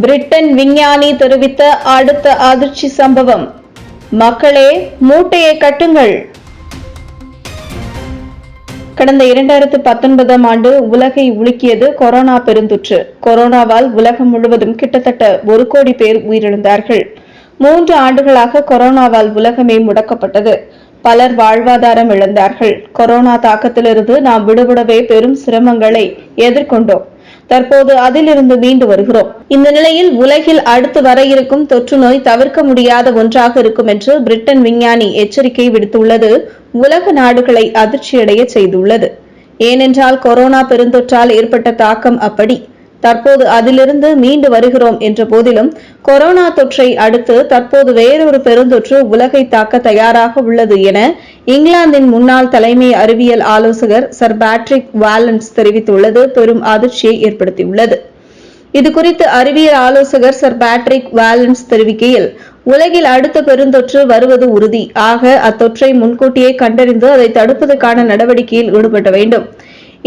Britain விஞ்ஞானி தெரிவித்த அடுத்த அதிர்ச்சி சம்பவம். மக்களே மூட்டையை கட்டுங்கள். கடந்த இரண்டாயிரத்து பத்தொன்பதாம் ஆண்டு உலகை உலுக்கியது கொரோனா பெருந்தொற்று. கொரோனாவால் உலகம் முழுவதும் கிட்டத்தட்ட ஒரு கோடி பேர் உயிரிழந்தார்கள். மூன்று ஆண்டுகளாக கொரோனாவால் உலகமே முடக்கப்பட்டது. பலர் வாழ்வாதாரம் இழந்தார்கள். கொரோனா தாக்கத்திலிருந்து நாம் விடுபடவே பெரும் சிரமங்களை எதிர்கொண்டோம். தற்போது அதிலிருந்து மீண்டு வருகிறோம். இந்த நிலையில் உலகில் அடுத்து வர இருக்கும் தொற்று நோய் தவிர்க்க முடியாத ஒன்றாக இருக்கும் என்று பிரிட்டன் விஞ்ஞானி எச்சரிக்கை விடுத்துள்ளது. உலக நாடுகளை அதிர்ச்சியடைய செய்துள்ளது. ஏனென்றால் கொரோனா பெருந்தொற்றால் ஏற்பட்ட தாக்கம் அப்படி. தற்போது அதிலிருந்து மீண்டு வருகிறோம் என்ற போதிலும் கொரோனா தொற்றை அடுத்து தற்போது வேறொரு பெருந்தொற்று உலகை தாக்க தயாராக உள்ளது என இங்கிலாந்தின் முன்னாள் தலைமை அறிவியல் ஆலோசகர் சர் பேட்ரிக் வாலன்ஸ் தெரிவித்துள்ளது. பெரும் அதிர்ச்சியை ஏற்படுத்தியுள்ளது. இது குறித்து அறிவியல் ஆலோசகர் சர் பேட்ரிக் வாலன்ஸ் தெரிவிக்கையில் உலகில் அடுத்த பெருந்தொற்று வருவது உறுதி. ஆக அத்தொற்றை முன்கூட்டியே கண்டறிந்து அதை தடுப்பதற்கான நடவடிக்கையில் ஈடுபட வேண்டும்.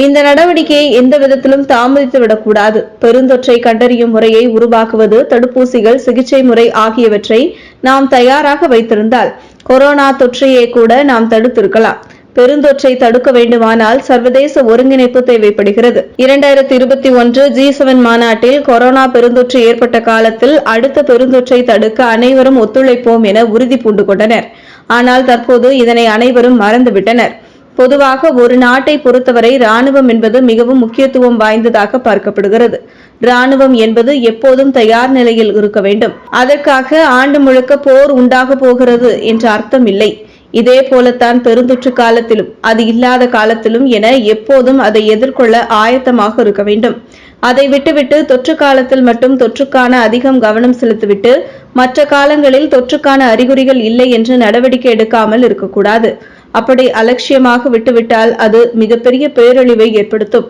இந்த நடவடிக்கையை எந்த விதத்திலும் தாமதித்து விடக்கூடாது. பெருந்தொற்றை கண்டறியும் முறையை உருவாக்குவது தடுப்பூசிகள் சிகிச்சை முறை ஆகியவற்றை நாம் தயாராக வைத்திருந்தால் கொரோனா தொற்றையே கூட நாம் தடுத்திருக்கலாம். பெருந்தொற்றை தடுக்க வேண்டுமானால் சர்வதேச ஒருங்கிணைப்பு தேவைப்படுகிறது. இரண்டாயிரத்தி இருபத்தி ஒன்று ஜி செவன் மாநாட்டில் கொரோனா பெருந்தொற்று ஏற்பட்ட காலத்தில் அடுத்த பெருந்தொற்றை தடுக்க அனைவரும் ஒத்துழைப்போம் என உறுதி பூண்டு கொண்டனர் ஆனால் தற்போது இதனை அனைவரும் மறந்துவிட்டனர். பொதுவாக ஒரு நாட்டை பொறுத்தவரை ராணுவம் என்பது மிகவும் முக்கியத்துவம் வாய்ந்ததாக பார்க்கப்படுகிறது. ராணுவம் என்பது எப்போதும் தயார் நிலையில் இருக்க வேண்டும். அதற்காக ஆண்டு முழுக்க போர் உண்டாக போகிறது என்ற அர்த்தம் இல்லை. இதே போலத்தான் பெருந்தொற்று காலத்திலும் அது இல்லாத காலத்திலும் என எப்போதும் அதை எதிர்கொள்ள ஆயத்தமாக இருக்க வேண்டும். அதை விட்டுவிட்டு தொற்று காலத்தில் மட்டும் தொற்றுக்கான அதிகம் கவனம் செலுத்திவிட்டு மற்ற காலங்களில் தொற்றுக்கான அறிகுறிகள் இல்லை என்று நடவடிக்கை எடுக்காமல் இருக்கக்கூடாது. அப்படி அலட்சியமாக விட்டுவிட்டால் அது மிகப்பெரிய பேரழிவை ஏற்படுத்தும்.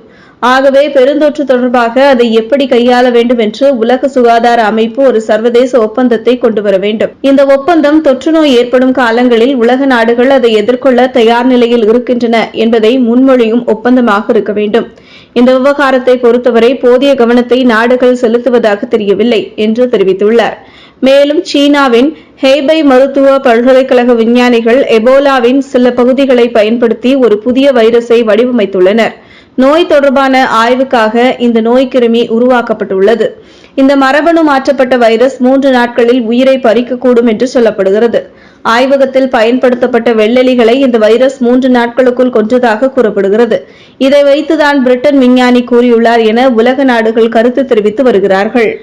ஆகவே பெருந்தொற்று தொடர்பாக அதை எப்படி கையாள வேண்டும் என்று உலக சுகாதார அமைப்பு ஒரு சர்வதேச ஒப்பந்தத்தை கொண்டு வர வேண்டும். இந்த ஒப்பந்தம் தொற்று நோய் ஏற்படும் காலங்களில் உலக நாடுகள் அதை எதிர்கொள்ள தயார் நிலையில் இருக்கின்றன என்பதை முன்மொழியும் ஒப்பந்தமாக இருக்க வேண்டும். இந்த விவகாரத்தை பொறுத்தவரை போதிய கவனத்தை நாடுகள் செலுத்துவதாக தெரியவில்லை என்று தெரிவித்துள்ளார். மேலும் சீனாவின் ஹேபை மருத்துவ பல்கலைக்கழக விஞ்ஞானிகள் எபோலாவின் சில பகுதிகளை பயன்படுத்தி ஒரு புதிய வைரஸை வடிவமைத்துள்ளனர். நோய் தொடர்பான ஆய்வுக்காக இந்த நோய் கிருமி உருவாக்கப்பட்டுள்ளது. இந்த மரபணு மாற்றப்பட்ட வைரஸ் மூன்று நாட்களில் உயிரை பறிக்கக்கூடும் என்று சொல்லப்படுகிறது. ஆய்வகத்தில் பயன்படுத்தப்பட்ட வெள்ளெலிகளை இந்த வைரஸ் மூன்று நாட்களுக்குள் கொன்றதாக கூறப்படுகிறது. இதை வைத்துதான் பிரிட்டன் விஞ்ஞானி கூறியுள்ளார் என உலக நாடுகள் கருத்து தெரிவித்து வருகிறார்கள்.